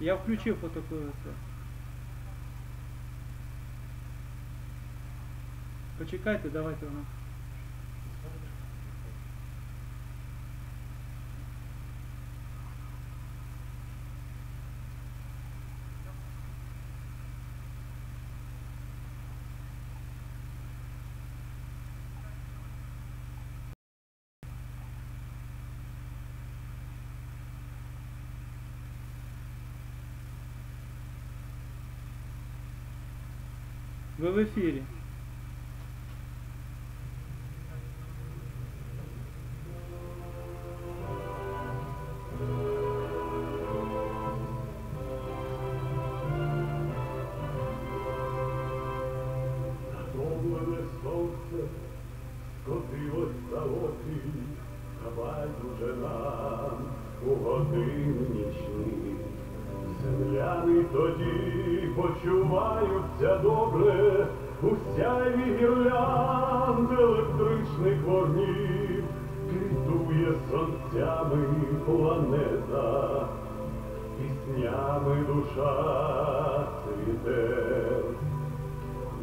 Я включив отаку це. Почекайте, давайте воно. Ви в ефірі. Втомлене сонце скотилось за осінь, та байдуже нам у години нічні. Земляни тоді почуваються добре у сяйві гірлянд електричних вогнів, квітує сонцями планета, піснями душа цвіте.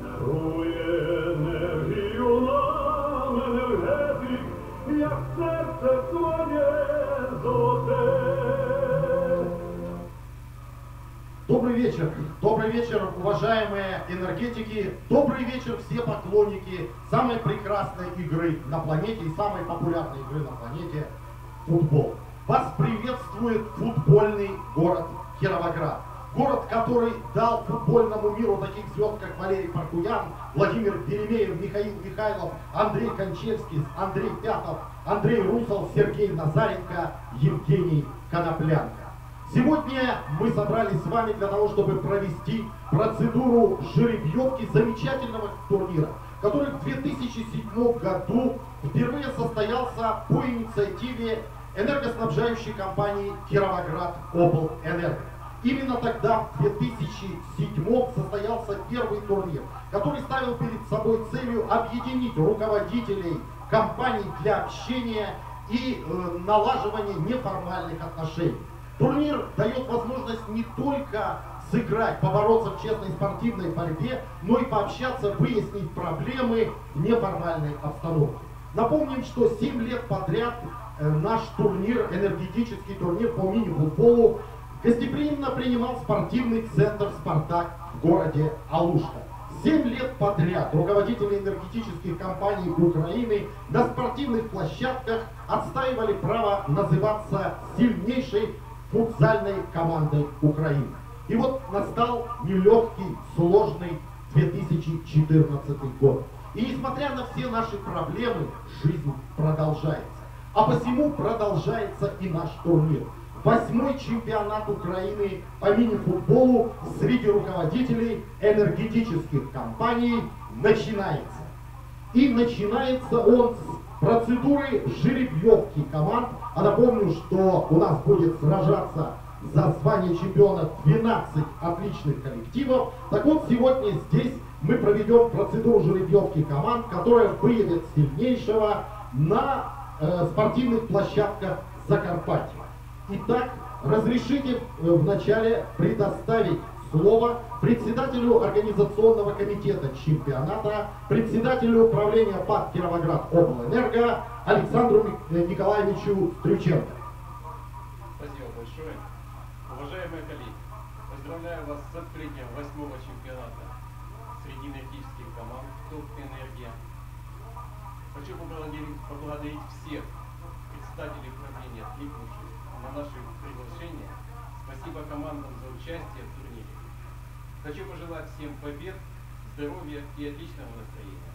Дарує енергію нам енергетик, як серце своє золоте. Добрый вечер, добрый вечер, уважаемые энергетики, добрый вечер все поклонники самой прекрасной игры на планете и самой популярной игры на планете – футбол. Вас приветствует футбольный город Кировоград. Город, который дал футбольному миру таких звезд, как Валерий Паркуян, Владимир Беремеев, Михаил Михайлов, Андрей Кончевский, Андрей Пятов, Андрей Русов, Сергей Назаренко, Евгений Коноплянка. Сегодня мы собрались с вами для того, чтобы провести процедуру жеребьевки замечательного турнира, который в 2007 году впервые состоялся по инициативе энергоснабжающей компании Кировоград Облэнерго. Именно тогда, в 2007 состоялся первый турнир, который ставил перед собой целью объединить руководителей компаний для общения и э, налаживания неформальных отношений. Турнир дает возможность не только сыграть, побороться в честной спортивной борьбе, но и пообщаться, выяснить проблемы неформальной обстановке. Напомним, что 7 лет подряд э, наш турнир, энергетический турнир по мини-футболу, гостеприимно принимал спортивный центр «Спартак» в городе Алушта. Семь лет подряд руководители энергетических компаний Украины на спортивных площадках отстаивали право называться сильнейшей футзальной командой Украины. И вот настал нелегкий, сложный 2014 год. И несмотря на все наши проблемы, жизнь продолжается. А посему продолжается и наш турнир. Восьмой чемпионат Украины по мини-футболу среди руководителей энергетических компаний начинается. И начинается он с процедуры жеребьевки команд. А напомню, что у нас будет сражаться за звание чемпиона 12 отличных коллективов. Так вот, сегодня здесь мы проведем процедуру жеребьевки команд, которая выявит сильнейшего на э, спортивных площадках Закарпатья. Итак, разрешите э, вначале предоставить слово председателю организационного комитета чемпионата, председателю управления ПАК Кировоград Облэнерго Александру э, Николаевичу Стрюченко. Спасибо большое. Уважаемые коллеги, поздравляю вас с открытием восьмого чемпионата среди энергетических команд ТОП Энергия. Хочу поблагодарить, всех представителей управления, откликнувших на наши приглашения. Спасибо командам за участие. Хочу пожелать всем побед, здоровья и отличного настроения.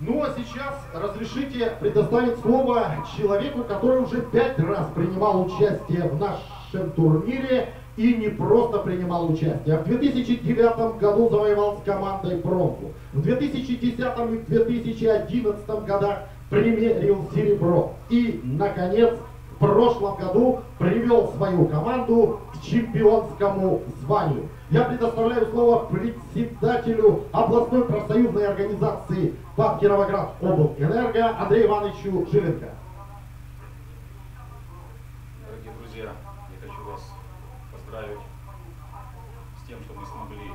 Ну а сейчас разрешите предоставить слово человеку, который уже пять раз принимал участие в нашем турнире и не просто принимал участие. В 2009 году завоевал с командой бронзу. В 2010 и в 2011 годах примерил серебро. И, наконец, прошлом году привел свою команду к чемпионскому званию. Я предоставляю слово председателю областной профсоюзной организации ПАД Кировоград Облэнерго Андрею Ивановичу Жиленко. Дорогие друзья, я хочу вас поздравить с тем, что мы смогли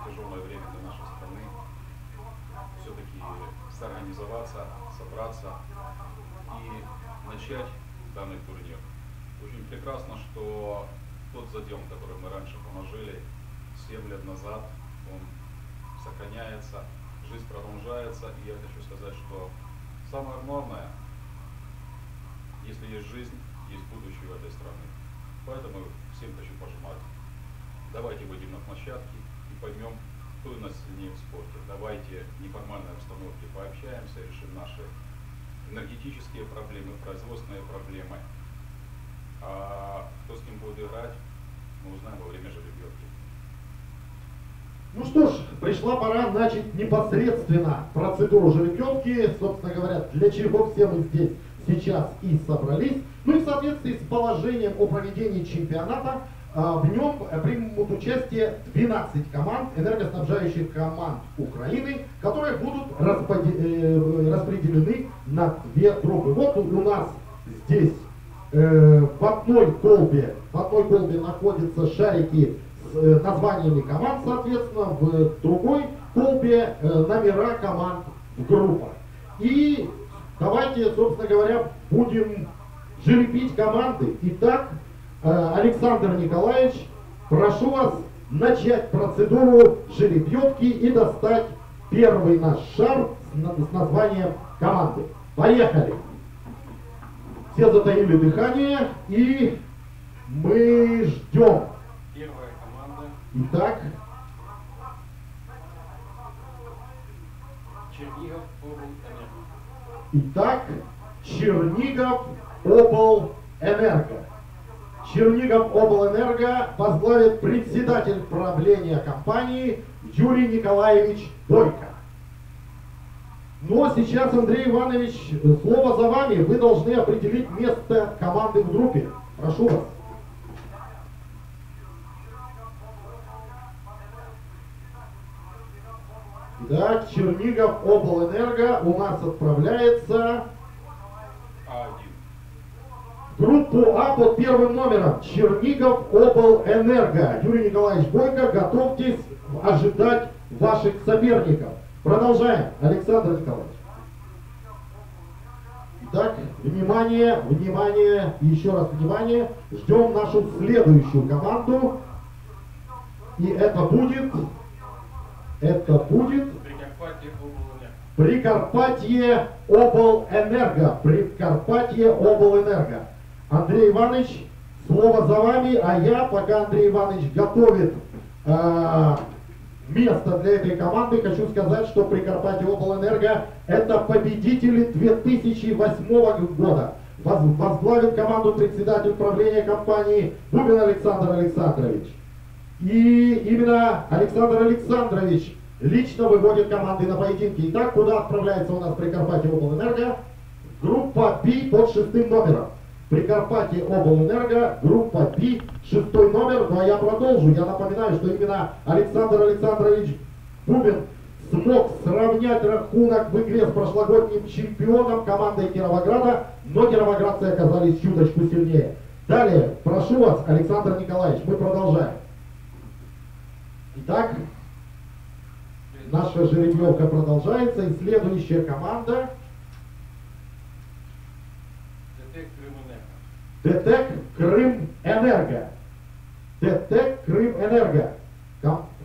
в тяжелое время для нашей страны все-таки сорганизоваться, собраться и начать данный турнир. Очень прекрасно, что тот задем, который мы раньше положили 7 лет назад, он сохраняется, жизнь продолжается, и я хочу сказать, что самое главное, если есть жизнь, есть будущее в этой стране. Поэтому всем хочу пожелать. Давайте выйдем на площадки и поймем, кто у нас сильнее в спорте. Давайте в неформальной обстановке пообщаемся, решим наши энергетические проблемы, производственные проблемы. А кто с кем будет играть, мы узнаем во время жеребьевки. Ну что ж, пришла пора начать непосредственно процедуру жеребьевки. Собственно говоря, для чего все мы здесь сейчас и собрались. Ну и в соответствии с положением о проведении чемпионата, в нем примут участие 12 команд, энергоснабжающих команд Украины, которые будут расподе- э, распределены на две группы. Вот у нас здесь э, в одной колбе, в одной колбе находятся шарики с э, названиями команд, соответственно, в другой колбе э, номера команд в группах. И давайте, собственно говоря, будем жеребить команды. Итак, э, Александр Николаевич, прошу вас начать процедуру жеребьевки и достать первый наш шар с на- с названием команды. Поехали! Все затаили дыхание и мы ждем. Первая команда Итак, Чернигов Облэнерго. итак, Чернигов Обл Энерго. Чернигов Облэнерго возглавит председатель правления компании Юрий Николаевич Бойко. Но сейчас, Андрей Иванович, слово за вами. Вы должны определить место команды в группе. Прошу вас. Итак, Чернигов Облэнерго у нас отправляется А1. в группу А под первым номером. Чернигов Облэнерго. Юрий Николаевич Бойко, готовьтесь ожидать ваших соперников. Продолжаем, Александр Николаевич. Итак, внимание, внимание, еще раз внимание. Ждем нашу следующую команду. И это будет, это будет Прикарпатье. Прикарпатье Облэнерго. Прикарпатье Облэнерго. Андрей Иванович, слово за вами, а я, пока Андрей Иванович готовит э, место для этой команды, хочу сказать, что Прикарпатье Облэнерго это победители 2008 года. Воз- Возглавит команду председатель правления компании Бубин Александр Александрович. И именно Александр Александрович лично выводит команды на поединки. Итак, куда отправляется у нас Прикарпатье Облэнерго? Группа B под шестым номером. Прикарпатье Облэнерго, группа B, шестой номер. Ну а я продолжу. Я напоминаю, что именно Александр Александрович Бубин смог сравнять рахунок в игре с прошлогодним чемпионом командой Кировограда, но кировоградцы оказались чуточку сильнее. Далее, прошу вас, Александр Николаевич, мы продолжаем. Итак, наша жеребьевка продолжается, и следующая команда ДТ Крымэнерго. ДТЭК Крым Энерго. ДТЭК Крым Энерго.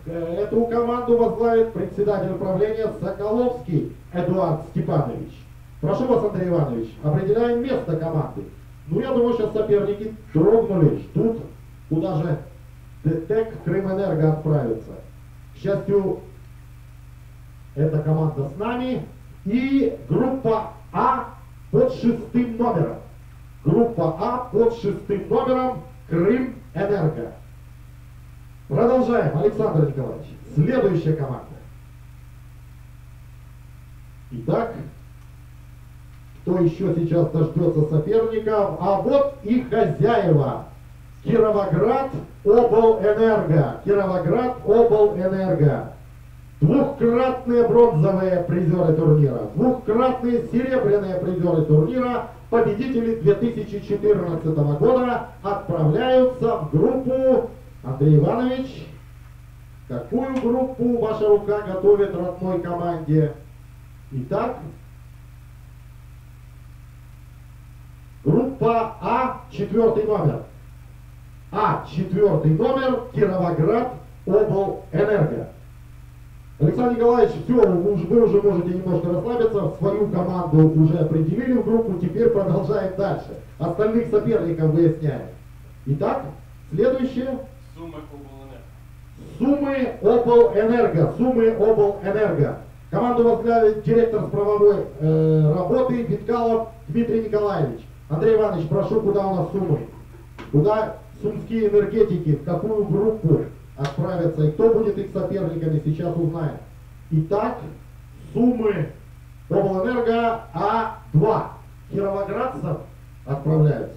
Э, Эту команду возглавит председатель управления Соколовский Эдуард Степанович. Прошу вас, Андрей Иванович, определяем место команды. Ну, я думаю, сейчас соперники дрогнули, ждут, куда же ДТЭК Крым Энерго отправится. К счастью, эта команда с нами. И группа А под шестым номером. Группа А под шестым номером Крым Энерго. Продолжаем, Александр Николаевич. Следующая команда. Итак, кто еще сейчас дождется соперников? А вот и хозяева. Кировоград Облэнерго. Кировоград Облэнерго. Двухкратные бронзовые призеры турнира, двухкратные серебряные призеры турнира, победители 2014 года отправляются в группу. Андрей Иванович, какую группу ваша рука готовит родной команде? Итак, группа А, четвертый номер. А, четвертый номер, Кировоград, Обл, Энерго. Александр Николаевич, все, вы уже, вы уже можете немножко расслабиться, свою команду уже определили в группу, теперь продолжаем дальше. Остальных соперников выясняем. Итак, следующее. Суммы облэнерго. Суммы Опол Энерго. Суммы Опол Энерго. Команду возглавит директор с правовой э, работы Виткалов Дмитрий Николаевич. Андрей Иванович, прошу, куда у нас суммы? Куда сумские энергетики, в какую группу отправятся и кто будет их соперниками, сейчас узнаем. Итак, суммы Облэнерго А2. Кировоградцев отправляются.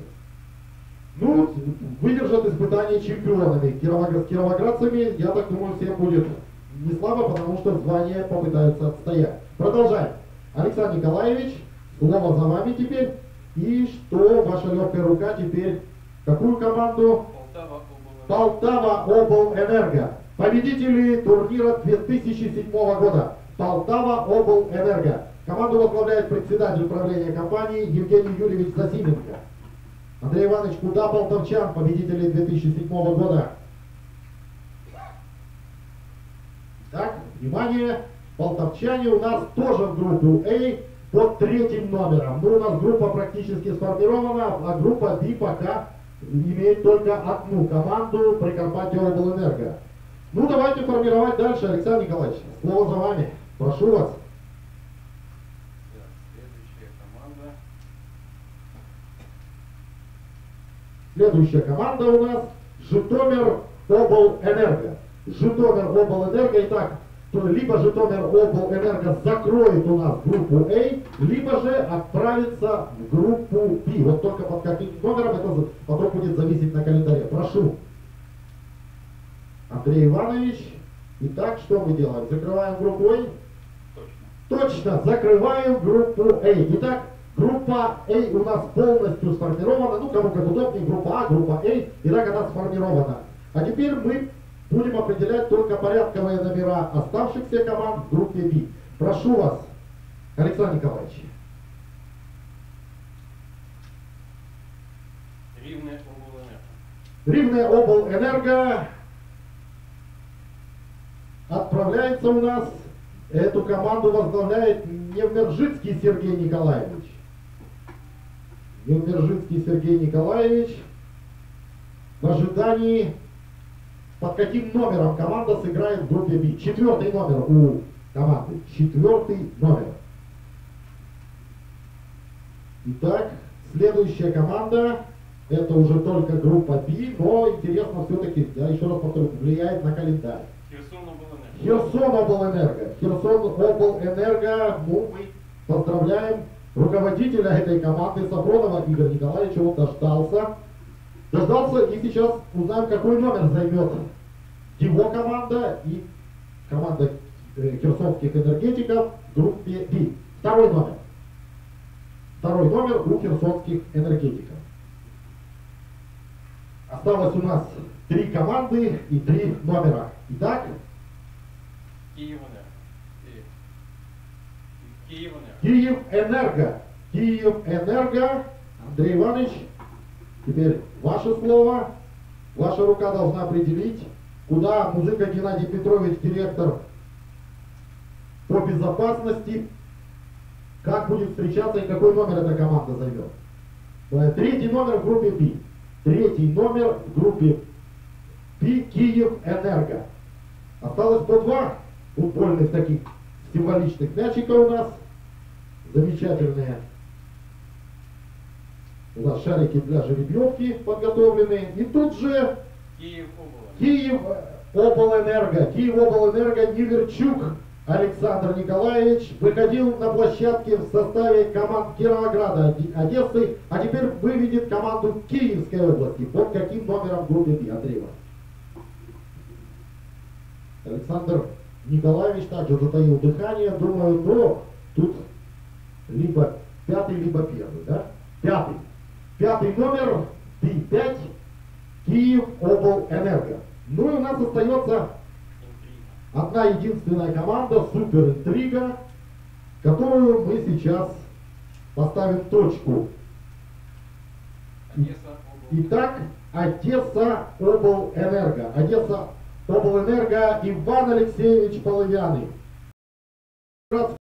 Ну, выдержат испытания чемпионами. Кировоград, кировоградцами, я так думаю, всем будет не слабо, потому что звание попытаются отстоять. Продолжаем. Александр Николаевич, слово за вами теперь. И что ваша легкая рука теперь? Какую команду? Полтава облэнерго. Победители турнира 2007 года. Полтава Обл Энерго. Команду возглавляет председатель управления компании Евгений Юрьевич Засименко. Андрей Иванович, куда полтавчан, победители 2007 года? Так, внимание, полтавчане у нас тоже в группу А под третьим номером. Ну, у нас группа практически сформирована, а группа B пока имеет только одну команду Прикарпатье Облэнерго. Ну, давайте формировать дальше, Александр Николаевич. Слово за вами. Прошу вас. Следующая команда у нас Житомир Обл Энерго. Житомир Обл Энерго. Итак, то либо Житомир Обл Энерго закроет у нас группу А, либо же отправится в группу Б. Вот только под каким номером это потом будет зависеть на календаре. Прошу. Андрей Иванович. Итак, что мы делаем? Закрываем группу А. Точно. Точно, закрываем группу А. Итак, группа А у нас полностью сформирована. Ну, кому как удобнее, группа А, группа А. Итак, она сформирована. А теперь мы будем определять только порядковые номера оставшихся команд в группе Б. Прошу вас, Александр Николаевич. Рівне облэнерго. Ривная Обл Энерго отправляется у нас. Эту команду возглавляет Невмержицкий Сергей Николаевич. Невмержицкий Сергей Николаевич в ожидании, под каким номером команда сыграет в группе B. Четвертый номер у команды. Четвертый номер. Итак, следующая команда, это уже только группа B, но интересно все-таки, я еще раз повторю, влияет на календарь. Херсон облэнерго. Херсон Облэнерго. Херсон Облэнерго, ну, мы поздравляем руководителя этой команды Сафронова Игоря Николаевича, он дождался. Дождался, и сейчас узнаем, какой номер займет его команда и команда э, херсонских энергетиков в группе B. Второй номер. Второй номер у херсонских энергетиков. Осталось у нас три команды и три номера. Итак, Київенерго. І- Київенерго. Киев Энерго. Киев Энерго. Андрей Иванович, теперь ваше слово. Ваша рука должна определить, куда музыка Геннадий Петрович, директор по безопасности, как будет встречаться и какой номер эта команда займет. Э, Третий номер в группе B. Третий номер в группе B Киев Энерго. Осталось по два футбольных таких символичных мячика у нас. Замечательные. У нас шарики для жеребьевки подготовлены. И тут же. Киев Облэнерго. Киев Облэнерго Неверчук Александр Николаевич выходил на площадке в составе команд Кировограда, Оде- Одессы, а теперь выведет команду Киевской области. Под каким номером группе B, Андрей Иванович? Александр Николаевич также затаил дыхание. Думаю, но тут либо пятый, либо первый, да? Пятый. Пятый номер B5 Киев Обл Энерго. Ну и у нас остается одна единственная команда, Супер Интрига, которую мы сейчас поставим точку. Итак, Одесса Облэнерго. Одесса Облэнерго Иван Алексеевич Половяный.